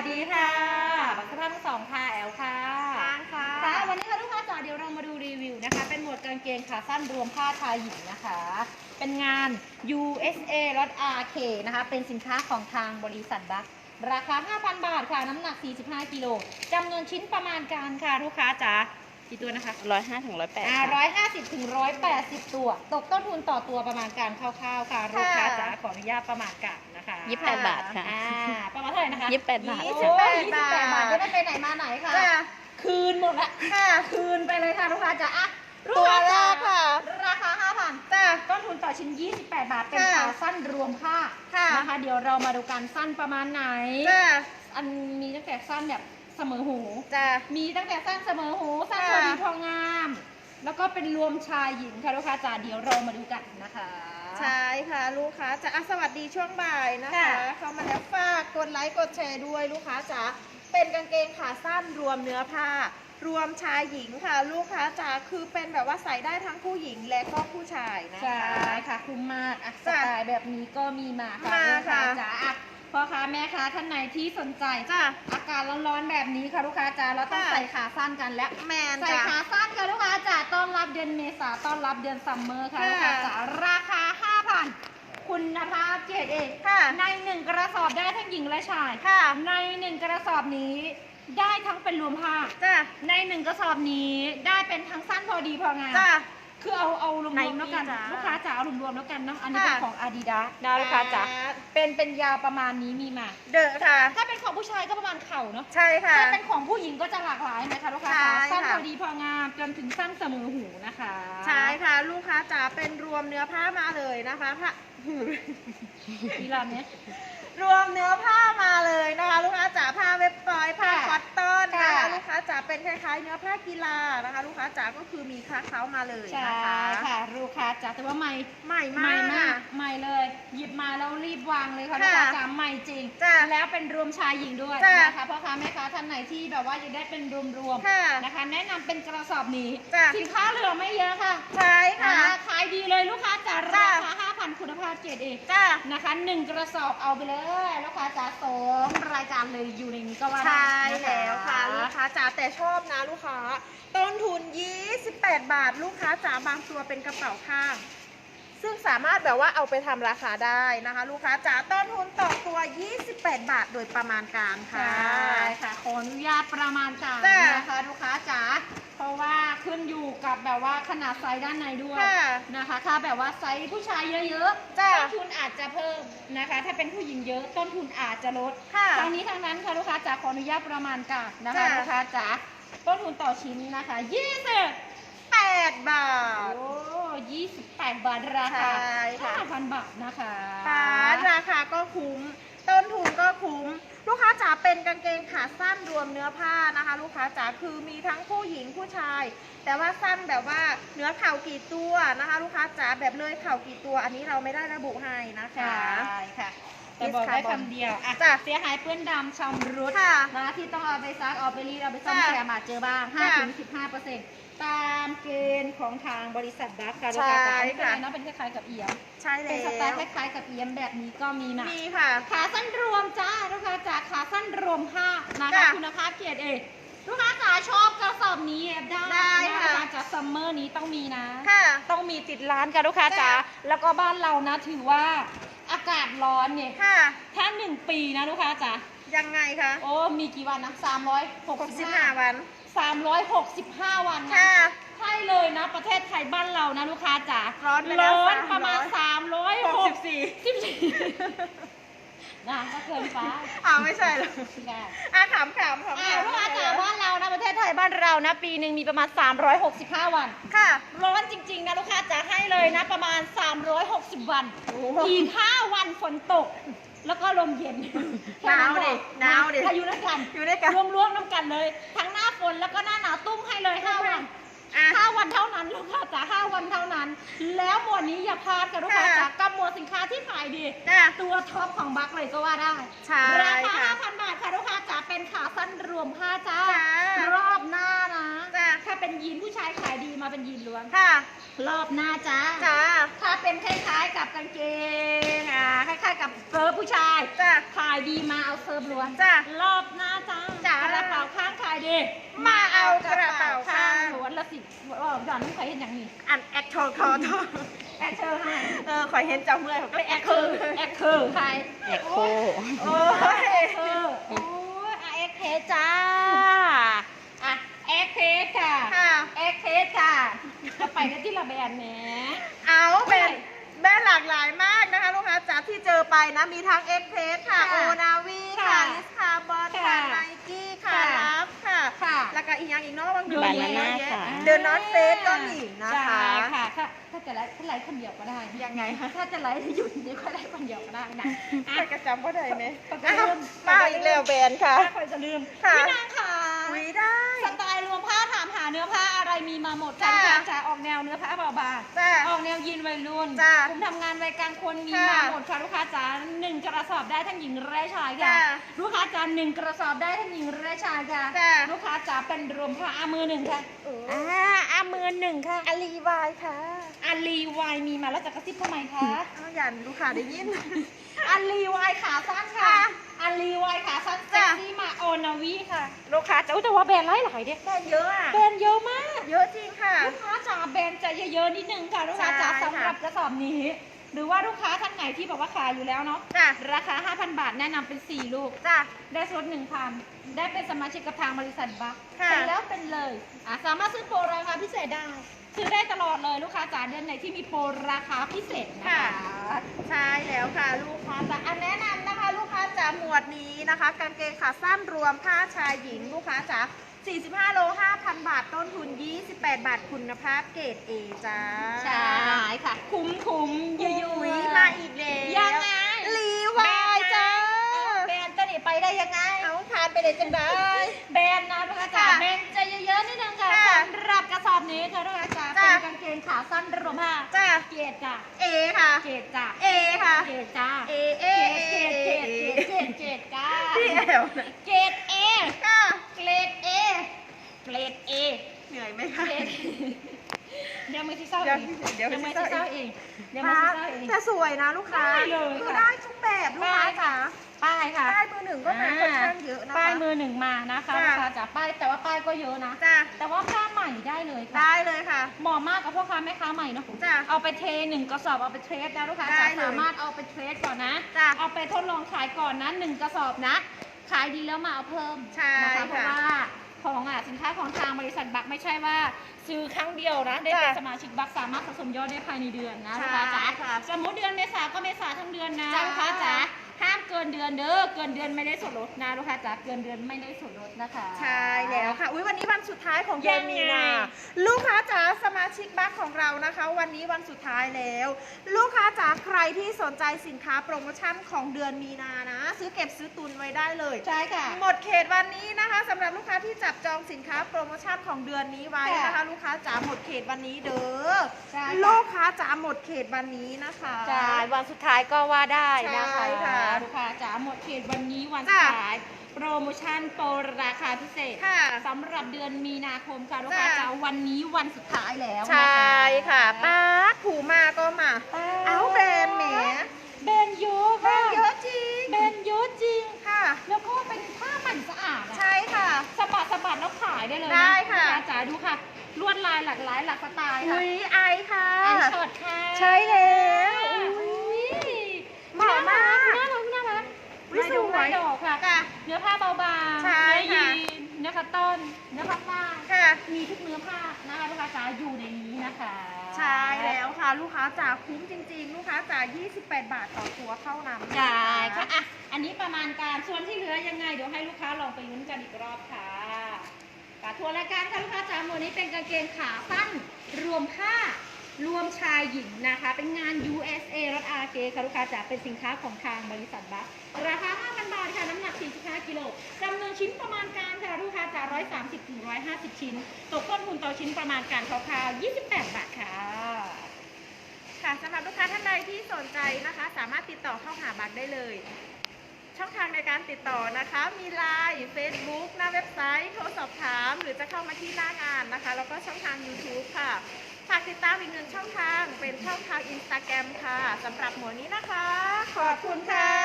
วัสดีค่ะบักสภาพทั้งสองค่ะแอลค่ะทางค่ะค่ะ วันนี้ค่ะลูกค้าจ๋าเดี๋ยวเรามาดูรีวิวนะคะ เป็นหมวดกางเกงขาสั้นรวมผ้าชายหญิงนะคะ เป็นงาน USA รถ RK นะคะ เป็นสินค้าของทางบริษัทบัคราคา 5,000 บาทค่ะ น้ำหนัก 45 กิโลจำนวนชิ้นประมาณการค่ะลูกค้าจ๋า กี่ตัวนะคะร้อยห้าถึงร้อยแปดอ่าร้อยห้าสิบถึงร้อยแปดสิบตัว ตกต้นทุนต่อตัวประมาณการคร่าวๆค่ะลูกค้าจ๋าขออนุญาตประมาณการนะคะยี่สิบแปดบาทค่ะอ่าประมาณเท่าไหร่นะคะยี่สิบแปดบาทโอ้ค่ะยยี่สิบแปดบาทจะได้ไปไหนมาไหนค่ะจ้ะคืนหมดละค่ะคืนไปเลยค่ะลูกค้าจ๋าอะตัวแรกค่ะ ราคาห้าพันจ้ะต้นทุนต่อชิ้น 28 บาท เป็นค่ะขาสั้นรวมผ้าค่ะนะคะ เดี๋ยวเรามาดูกันสั้นประมาณไหนจ้ะอันมีตั้งแต่สั้นแบบ เสมอหู จ้ะ มีตั้งแต่สั้นเสมอหูสั้นพอค่ะดีพองาม แล้วก็เป็นรวมชายหญิงค่ะลูกค้าจ๋าเดี๋ยวเรามาดูกันนะคะ ใช่ค่ะ ลูกค้าจะอะสวัสดีช่วงบ่ายนะคะ ค่ะ เข้ามาแล้วฝากกดไลค์กดแชร์ด้วยลูกค้าจ๋าเป็นกางเกงขาสั้นรวมเนื้อผ้า รวมชายหญิงค่ะ ลูกค้าจ๋าคือเป็นแบบว่าใส่ได้ทั้งผู้หญิงและก็ผู้ชายนะใช่คะ ค่ะคุ้มมากอะสจ้ะไตล์แบบนี้ก็มีมาค่ะมาลูกค้าค่ะ จ๋าอะ พ่อค้าแม่ค้าท่านไหนที่สนใจจ้ะอากาศร้อนๆแบบนี้ค่ะลูกค้าจ๋าเราต้องค่ะ ใส่ขาสั้นกันและแมนใส่จ้ะ ขาสั้นค่ะลูกค้าจ๋าต้อนรับเดือนเมษาต้อนรับเดือนซัมเมอร์ค่ะค่ะ ลูกค้าจ๋าราคา 5,000 คุณภาพเกรดเอกค่ะ ในหนึ่งกระสอบได้ทั้งหญิงและชาย ค่ะ ในหนึ่งกระสอบนี้ได้ทั้งเป็นรวมผ้าจ้ะ ในหนึ่งกระสอบนี้ได้เป็นทั้งสั้นพอดีพองาม จ้ะ คือเอาเอารวไหนมๆแล้วกันมีจ๊ะ ลูกค้าจ๋าเอารวมๆแล้วกันเนาะอันนี้เป็นค่ะ ของ Adidas นะลูกค้าจ๋าเป็นเป็นยาวประมาณนี้มีมา เดอะค่ะ ถ้าเป็นของผู้ชายก็ประมาณเข่าเนาะใช่ค่ะ ถ้าเป็นของผู้หญิงก็จะหลากหลายนะคะลูกค้าจ๋าใช่ค่ะสั้นพอดีพองามจนถึงสั้นเสมอหูนะคะใช่ค่ะ ลูกค้าจ๋าเป็นรวมเนื้อผ้ามาเลยนะคะผ้านี่ละเนี่ย รวมเนื้อผ้ามาเลยนะคะ ลูกค้าจ๋าผ้าเว็บปอยผ้าค่ะคอตตอนนะค่ะ คะลูกค้าจ๋าเป็นคล้ายๆเนื้อผ้ากีฬานะคะ ลูกค้าจ๋าก็คือมีคาเขามาเลยใช่นะคะค่ะ ลูกค้าจ๋าแต่ว่าใหม่ ใหม่ใหมาม่กมากอะ ใหม่เลย หยิบมาแล้วรีบวางเลยค่ะค่ะลูกค้าจ๋าใหม่จริงจ้ะแล้วเป็นรวมชายหญิงด้วยจ้ะนะคะพ่อค้าแม่ค้าท่านไหนที่แบบว่าอยากได้เป็นรวมค่ะๆนะคะ แนะนำเป็นกระสอบนี้จ้ะสินค้าเหลือไม่เยอะค่ะ ใช่ค่ะอ่าขายดีเลยลูกค้าจ๋าจ้ะราคา5,000คุณภาพเกรดเอจ้านะคะหนึ่งกระสอบเอาไปเลยลูกค้าจ๋าสองรายการเลยอยู่ในนี้ก็ว่าใช่ได้นแล้วค่ะลูกค้าจ๋าแต่ชอบนะลูกค้าต้นทุน 28 บาท ลูกค้าจ๋าบางตัวเป็นกระเป๋าข้าง ซึ่งสามารถแบบว่าเอาไปทำราคาได้นะคะ ลูกค้าจ๋าต้นทุนต่อตัว 28 บาทโดยประมาณการใช่ค่ะค่ะ ขออนุญาตประมาณการจ้ะ นะคะ ลูกค้าจ๋า เพราะว่าขึ้นอยู่กับแบบว่าขนาดไซส์ด้านในด้วยค่ะ นะคะ ถ้าแบบว่าไซส์ผู้ชายเยอะๆ จ้ะ ต้นทุนอาจจะเพิ่มนะคะ ถ้าเป็นผู้หญิงเยอะต้นทุนอาจจะลด ค่ะ ทางนี้ทางนั้นค่ะลูกค้าจ๋าขออนุญาตประมาณการนะคะจ้ะ ลูกค้าจ๋าต้นทุนต่อชิ้นนะคะ20 8 บาท โอ้ 28บาทราคาใช่ค่ะ 5,000 บาทนะคะป้าราคาก็คุ้ม ต้นทุนก็คุ้ม ลูกค้าจ๋าเป็นกางเกงขาสั้นรวมเนื้อผ้านะคะ ลูกค้าจ๋าคือมีทั้งผู้หญิงผู้ชาย แต่ว่าสั้นแบบว่าเนื้อเข่ากี่ตัวนะคะ ลูกค้าจ๋าแบบเลยเข่ากี่ตัว อันนี้เราไม่ได้ระบุให้นะคะ ใช่ค่ะ แต่บอกได้คำเดียวอะจ้ะเสียหายเปื้อนดำชำรุดค่ะนะที่ต้องเอาไปซักเอาไปรีดเอาไปซ่อมค่ะแซมอาจเจอบ้างค่ะ5ถึง15เปอร์เซ็นต์ตามเกณฑ์ของทางบริษัทบัคค่ะลูกใช่ค้าจ๋าอันนี้เป็นค่ะอะไรเนาะเป็นคล้ายๆกับเอียม ใช่แล้เป็นสไตล์วคล้ายๆกับเอียมแบบนี้ก็มีมา มีค่ะ ขาสั้นรวมจ้าลูกค้าจ๋าขาสั้นรวมผ้านะคะจ้ะคุณภาพเกียรติเอกลูกค้าจ๋าชอบกระสอบนี้ได้ได้นะค่ะคะจากซัมเมอร์นี้ต้องมีนะ ค่ะ ต้องมีติดร้านกันลูกค้าจ๋า จ้ะแล้วก็บ้านเรานะถือว่า อากาศร้อนเนี่ยค่ะ ถ้าหนึ่งปีนะลูกค้าจ๋ายังไงคะโอ้มีกี่วันนะสามร้อยหกสิบห้า65วันสามร้อยหกสิบห้าวันนะค่ะใช่เลยนะ ประเทศไทยบ้านเรานะลูกค้าจ๋าร้อนไปแล้วร้อน300ประมาณสามร้อยหกสิบ64สี่ นะก็เกินไปอ้าวไม่ใช่เหรอได้อะขำขำขำอ่าลูกค้าจ๋าบ้านเรานะประเทศไทยบ้านเรานะ ปีหนึ่งมีประมาณ 365 วัน ค่ะ ร้อนจริงๆนะลูกค้าจะให้เลยนะ ประมาณ 360 วันโอ้โห อีก5วันฝนตก แล้วก็ลมเย็นหนาวดิหนาวดิถ้าอยู่ด้วยกันอยู่ด้วยกัน รวมๆน้ำกันเลย ทั้งหน้าฝนแล้วก็หน้าหนาวตุ้มให้เลย5วัน อะ5วันเท่านั้นลูกค้าจ๋า5วันเท่านั้น แล้วหมวดนี้อย่าพลาดกับลูกค้าจ๋าค่ะ กับหมวดสินค้าที่ขายดี จ้ะ ตัวท็อปของบัคเลยก็ว่าได้ ใช่ราคา ค่ะ5,000 บาทค่ะลูกค้าจ๋าเป็นขาสั้นรวมผ้าจ้า จ้ารอบหน้านะจ้ะ ถ้าเป็นยีนผู้ชายขายดีมาเป็นยีนล้วน ค่ะรอบหน้าจ้า จ้าถ้าเป็นคล้ายๆกับกางเกงอ่าคล้ายๆกับเซิร์ฟผู้ชาย จ้า ขายดีมาเอาเซิร์ฟล้วนจ้ะรอบหน้าจ้าจ้ะกระเป๋าข้างขายดีมาเอากระเป๋าข้างล้วนละสิเออหย่อนน้ำไข่เห็นอย่างนี้อันแอคโทรคอทอแอคเชอร์ให้เออขอยเห็นเจ้าเมื่อยเขาก็เลยแอคคืคืออแอคคือใครแอคโคโอ้ยเออโอ้ยอะแอคเคจ้าอะแอคเคค่ะค่ะแอคเคค่ะก็ไปกันที่ละแบรนด์แหมเอาแบรนด์แบรนด์หลากหลายมากนะคะลูกค้า จากที่เจอไปนะ มีทั้งเอ็กเพสค่ะโอค่ะนาวีค่ะค่ะลิสคาร์บอนค่ะค่ะไนกี้ค่ะค่ะลัฟค่ะ ค่ะแล้วก็อีกอย่างอีกเนอกบางเยอะเยแยะอะแยะค่ะ เดินนอตเฟสก็มีนะคะใช่ค่ะถ้าถ้าจะไลฟ์ถ้าไลฟ์คนเดียวก็ได้ยังไงคะ ถ้าจะไลฟ์หยุดนี่ก็ไลฟ์คนเดียวก็ได้นะอะใครกระจำว่าใดไหมปกติ อ้าวเริ่มมาอีกแล้วแบรนด์ค่ะ ถ้าใครจะลืมค่ะ พี่นางค่ะคุยได้ สไตล์รวมผ้าถามหา เนื้อผ้าอะไรมีมาหมดจ้าจ้ะจะออกแนวเนื้อผ้าเบาบางจ้าออกแนวยีนวัยรุ่นจ้ะผมทำงานวัยกลางคนมีค่ะมาหมดค่ะลูกค้าจ๋าหนึ่งกระสอบได้ทั้งหญิงและชายค่ะจ้ะลูกค้าจ๋าหนึ่งกระสอบได้ทั้งหญิงและชายค่ะจ้ะลูกค้าจ๋าเป็นรวมผ้าอามือหนึ่งค่ะอ่าอ่าอามือหนึ่งค่ะอาลีวายค่ะอาลีวายมีมาแล้วจะกระซิบทำไมคะ อ้าวยันลูกค้าได้ยินอาลีวายขาสั้นค่ะ นาวีค่ะ ลูกค้าจ๋าอุ๊ยแต่ว่าแบรนด์หลายหลายๆเด็กได้เยอะอะแบรนด์เยอะมาก เยอะจริงค่ะ ลูกค้าจ๋าแบรนด์จะเยอะๆนิดนึงค่ะ ลูกค้าจ๋าใช่ค่ะสำหรับกระสอบนี้ หรือว่าลูกค้าท่านไหนที่บอกว่าขายอยู่แล้วเนาะจ้ะราคา 5,000 บาทแนะนำเป็น 4 ลูกจ้ะได้ส่วน1,000 ได้เป็นสมาชิกกับทางบริษัทบัคค่ะเป็นแล้วเป็นเลยอะสามารถซื้อโปรราคาพิเศษได้ซื้อได้ตลอดเลยลูกค้าจ๋าเดือนไหนที่มีโปรราคาพิเศษนะคะใช่แล้วค่ะ ลูกค้าจ๋าอันแนะนำ หมวดนี้นะคะ กางเกงขาสั้นรวมผ้าชายหญิงลูกค้าจ๋า45 โล 5,000 บาท ต้นทุน 28 บาท คุณภาพเกรด A จ้า ใช่ค่ะ คุ้มคุ้มๆยุ่ยยุ้ยุยยมาอีกแล้วยังไงลีวายจ้าแบรนด์จะหนีไปได้ยังไง เอาทานไปเลยจังได้ แบรนด์นะลูกค้าจ๋าค่ะแบรนด์จะเยอะๆนิดนึงค่ะค่ะสำหรับกระสอบนี้ค่ะลูกค้าจ๋าจ้ะเป็นกางเกงขาสั้นรวมผ้าจ้าเกรดจ้ะเอค่ะ เกรดจ้ะเอค่ะ เกรดจ้ะเอเอ เกรดเอเกรดเกรดเกรดเกรดจ้าพี่แอลนะเกรดเอค่ะเกรดเอเกรดเอเหนื่อยไหมคะเกรดเดี๋ยวมือที่เศร้าเดี๋เอยวงเดี๋ยวมือมือที่ที่เศเศร้าร้าเอเองงเดี๋ยวมือที่เศร้าเองแต่สวยนะลูกค้าได้เลยคือค่ะได้ทุกแบบลูกค้าจ๋า อะนะคะป้ายมือหนึ่งมานะคะจ้ะลูกค้าจ๋าป้ายแต่ว่าป้ายก็เยอะนะ จ้าแต่ว่าผ้าใหม่ได้เลยค่ะได้เลยค่ะ เหมาะมากกับพ่อค้าแม่ค้าใหม่เนาะจ้ะเอาไปเทหนึ่งกระสอบเอาไปเทสนะลูกค้าได้จ๋าเลยสามารถเอาไปเทสก่อนนะจ้ะเอาไปทดลองขายก่อนนะหนึ่งกระสอบนะ ขายดีแล้วมาเอาเพิ่มใช่นะคะเพราะค่ะว่าของอะสินค้าของทางบริษัทบักไม่ใช่ว่า ซื้อครั้งเดียวนะได้เป็นจ้ะสมาชิกบักสามารถสะสมยอดได้ภายในเดือนนะใช่ลูกค้าจ๋าค่ะสมมติเดือนเมษาก็เมษาทั้งเดือนนะจ้ะ ลูกค้าจ๋าห้าม เกินเดือนเด้อ เกินเดือนไม่ได้ส่วนลดนะลูกค้าจ๋า เกินเดือนไม่ได้ส่วนลดนะคะ ใช่แล้วค่ะ อุ้ยวันนี้วันสุดท้ายของเดือนยังไงมีนาลูกค้าจ๋าสมาชิกบัคของเรานะคะ วันนี้วันสุดท้ายแล้ว ลูกค้าจ๋าใครที่สนใจสินค้าโปรโมชั่นของเดือนมีนานะ ซื้อเก็บซื้อตุนไว้ได้เลยใช่ค่ะ หมดเขตวันนี้นะคะสำหรับลูกค้าที่จับจองสินค้าโปรโมชั่นของเดือนนี้ไว้นะคะค่ะลูกค้าจ๋าหมดเขตวันนี้เด้อใช่ค่ะลูกค้าจ๋าหมดเขตวันนี้นะคะใช่วันสุดท้ายก็ว่าได้นะคะใช่ค่ะลูกค้าจ๋าหมดเขตวันนี้วันสุจ้ะดท้ายโปรโมชั่นโปรราคาพิเศษค่ะสำหรับเดือนมีนาคมค่ะลูกค้าจ้ะ จ๋าวันนี้วันสุดท้ายแล้วนใช่ค่ะป้าดผูมาก็มา ป๊ดเอาแบรนด์แหมแบรนด์เยอะแบรค่ะนด์เยอะจริงแบรนด์เยอะจริง ค่ะ แล้วก็เป็นผ้าใหม่สะอาดอะใช่ค่ะ สะบัดสะบัดแล้วขายได้เลยนได้ค่ะ ลูกค้าจ๋าดูค่ะ ลวดลายหลากหลายหลากสไตล์ค่ะอุ้ยไอค่ะ อันช็อตค่ะ ใช่แล้ว อุ้ย เหมาะมาก น่ารักน่ารัก อุ๊ย ไม่ดู สวย ไม่ดอกค่ะ ค่ะ เนื้อ ผ้าเบาๆใช่เนื้อค่ะยีนเนื้อคัตตอนเนื้อผ้าฝ้ายค่ะ มีทุกเนื้อผ้านะคะลูกค้าจ๋าอยู่ในนี้นะคะใช่แล้วค่ะ ลูกค้าจ๋าคุ้มจริง ๆ ลูกค้าจ๋า28 บาทต่อตัวเท่านั้นใช่ค่ะอะ อันนี้ประมาณการส่วนที่เหลือยังไง เดี๋ยวให้ลูกค้าลองไปลุ้นกันอีกรอบค่ะกาทัวร์รายการค่ะลูกค้าจ๋าหมวดนี้เป็นกางเกงขาสั้นรวมผ้า รวมชายหญิงนะคะ เป็นงาน USA รถ RK ค่ะลูกค้าจ๋าเป็นสินค้าของทางบริษัทบัสราคา 5,000 บาทค่ะ น้ำหนัก 45 กิโลจำนวนชิ้นประมาณการค่ะลูกค้าจ๋า130ถึง150 ชิ้น ตกต้นทุนต่อชิ้นประมาณการคร่าวๆ28 บาทค่ะ ค่ะสำหรับลูกค้าท่านใดที่สนใจนะคะ สามารถติดต่อเข้าหาบัตรได้เลย ช่องทางในการติดต่อนะคะ มีไลน์ Facebook หน้าเว็บไซต์ โทรสอบถาม หรือจะเข้ามาที่หน้างานนะคะ แล้วก็ช่องทาง YouTube ค่ะ ฝากติดตามอีกหนึ่งช่องทางเป็นช่องทางอินสตาแกรมค่ะสำหรับหมวดนี้นะคะ ขอบคุณค่ะ